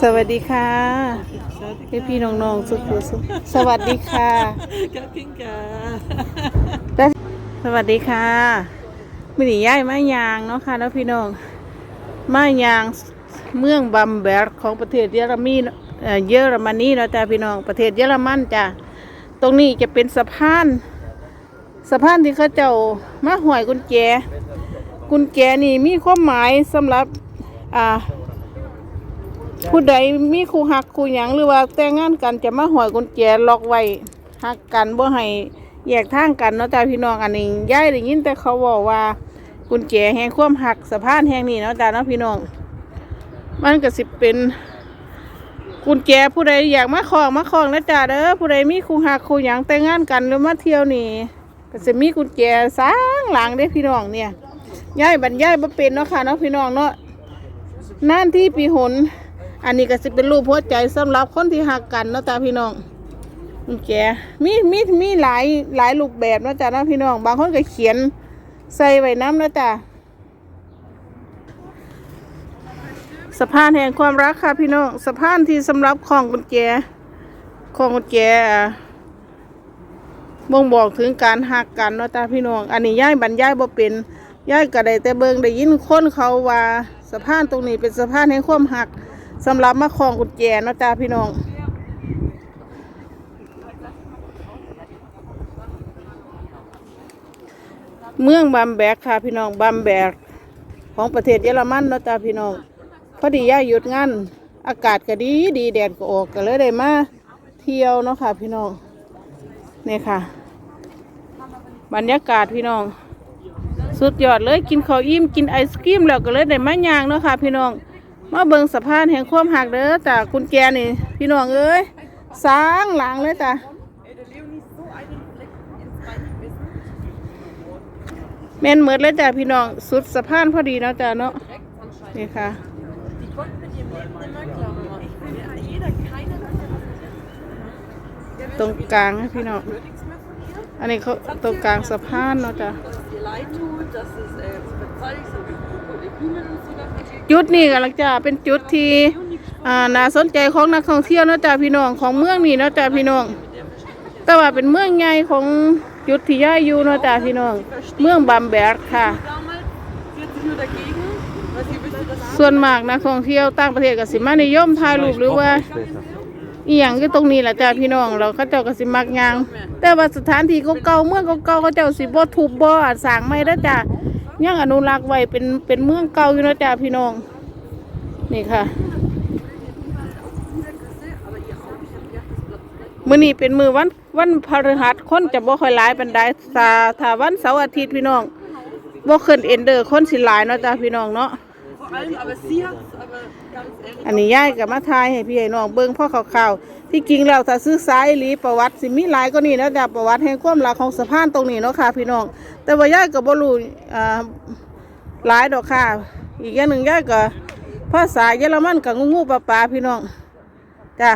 สวัสดีค่ะพี่พี่ๆน้องๆสุขุสุขสวัสดีค่ะกับพิงกาและสวัสดีค่ะมินิย่ายมายางเนาะค่ะแล้วพี่น้องมายางเมืองบัมเบิร์กของประเทศเยอรมีเอ่อเยอรมนีเนาะจ้าพี่น้องประเทศเยอรมันจ้ะตรงนี้จะเป็นสะพานสะพานที่เขาเจ้ามาห่วยกุญแจ กุญแจนี่มีความหมายสำหรับอ่า ผู้ใดมีคู่หักคู่หยังหรือว่าแต่งงานกันจะมาหอยกุญแจล็อกไว้หักกันบ่ให้แยกทางกันเนาะจ้าพี่น้องอันนี้ย้ายได้ยินแต่เขาบอกว่ากุญแจแห่งความหักสะพานแห่งนี้เนาะจ้าเนาะพี่น้อง มันก็สิเป็นกุญแจผู้ใดอยากมาคล้องมาคล้องนะจ้าเด้อผู้ใดมีคู่หักคู่หยังแต่งงานกันหรือมาเที่ยวนี่ก็สิมีกุญแจสร้างหลังเด้พี่น้องเนี่ยย้ายบรรยายบ่เป็นเนาะค่ะเนาะพี่น้องเนาะนานที่ปีหน อันนี้ก็จะเป็นรูปหัวใจสำหรับคนที่หักกันเนาะจ้าพี่น้องกุญแจมีมีมีหลายหลายรูปแบบเนาะจ้าเนาะพี่น้อง บางคนก็เขียนใส่ไว้น้ำเนาะจ้าสะพานแห่งความรักค่ะพี่น้องสะพานที่สำหรับของกุญแจของกุญแจอะบ่งบอกถึงการหักกันเนาะจ้าพี่น้อง อันนี้ย่ายบรรยายบ่เป็นย่ายก็ได้แต่เบิงได้ยินคนเขาว่าสะพานตรงนี้เป็นสะพานแห่งความหัก สำหรับมาคลองกุญแจเนาะจ้าพี่น้องเมืองบัมแบกค่ะพี่น้องบัมแบกของประเทศเยอรมันเนาะจ้าพี่น้องพอดีย่าหยุดงานอากาศก็ดีดีแดดก็ออกก็เลยได้มาเที่ยวเนาะค่ะ พี่น้องนี่ค่ะ บรรยากาศพี่น้อง สุดยอดเลยกินข้าวอิ่มกินไอศกรีมแล้วก็เลยได้มาย่างเนาะค่ะ พี่น้อง มาเบิงสะพานแห่งความหักเด้อจ้ะกุญแจนี่ พี่น้องเอ้ยสร้างหลังเลยจ้ะแม่นเหมือนเลยจ้ะพี่น้องสุดสะพานพอดีเนาะจ้ะเนาะนี่ค่ะตรงกลางนะพี่น้องอันนี้เขาตรงกลางสะพานเนาะจ้ะ จุดนี้ก็ลังจะเป็นจุดที่อ่าน่าสนใจของนักท่องเที่ยวเนาะจ้ะพี่น้องของเมืองนี้เนาะจ้ะพี่น้อง แต่ว่าเป็นเมืองใหญ่ของจุดที่ย่าอยู่เนาะจ้ะพี่น้อง เมืองบัมแบกค่ะ ส่วนมากนักท่องเที่ยวต่างประเทศก็สิมานิยมถ่ายรูปหรือว่าอีหยังอยู่ตรงนี้แหละจ้ะพี่น้องเราเขาเจ้าก็สิมักยาง แต่ว่าสถานที่เก่าเมืองเก่าเขาเจ้าสิบ่ทุบบ่สร้างใหม่แล้จ้ะ ยังอนุรักษ์ไว้เป็นเป็นเมืองเก่าอยู่นะจ้ะพี่น้อง นี่ค่ะมื้อนี้เป็นมือวันวันพฤหัสคนจะบ่ค่อยหลายปานใดถ้าถ้าวันเสาร์อาทิตย์พี่น้องบ่ขึ้นเอ็นเดอร์คนสิหลายเนาะจ้ะพี่น้องเนาะ allem, aber sie hat es aber ganz ehrlich อันนี้ยายกับมาทายให้พี่ให้น้องเบิ่งพ่อข่าวๆที่จริงแล้วถ้าซื้อสายหลีประวัติสิมีหลายก็นี่นะจ๊ะประวัติแห่งความรักของสะพานตรงนี้เนาะค่ะพี่น้อง แต่ว่ายายก็บ่รู้อ่าหลายดอกค่ะ อีกอย่างหนึ่งยายก็ภาษาเยอรมันก็งูงูปลาปลาพี่น้องจ้ะ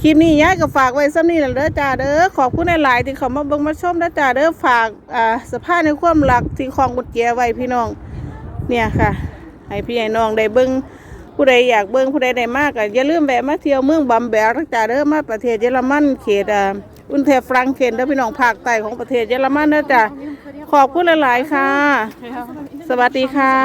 คลิปนี้ยายก็ฝากไว้ซ้ำนี้แหละเด้อจ้าเด้อขอบคุณหลายๆที่เขามาเบิ่งมาชมนะจ้าเด้อฝากอ่าสะพานในความรักที่คลองกุญแจไว้พี่น้อง เนี่ยค่ะ ให้พี่ให้น้องได้เบิ้งผู้ใดอยากเบิ้งผู้ใดได้มากก็อย่าลืมแวะมาเที่ยวเมืองบัมแบกจ้าเด้อมาประเทศเยอรมันเขตอ่าอุนเทฟรังเคนเด้อพี่น้องภาคใต้ของประเทศเยอรมันนะจ้ะขอบคุณหลายๆค่ะ สวัสดีค่ะ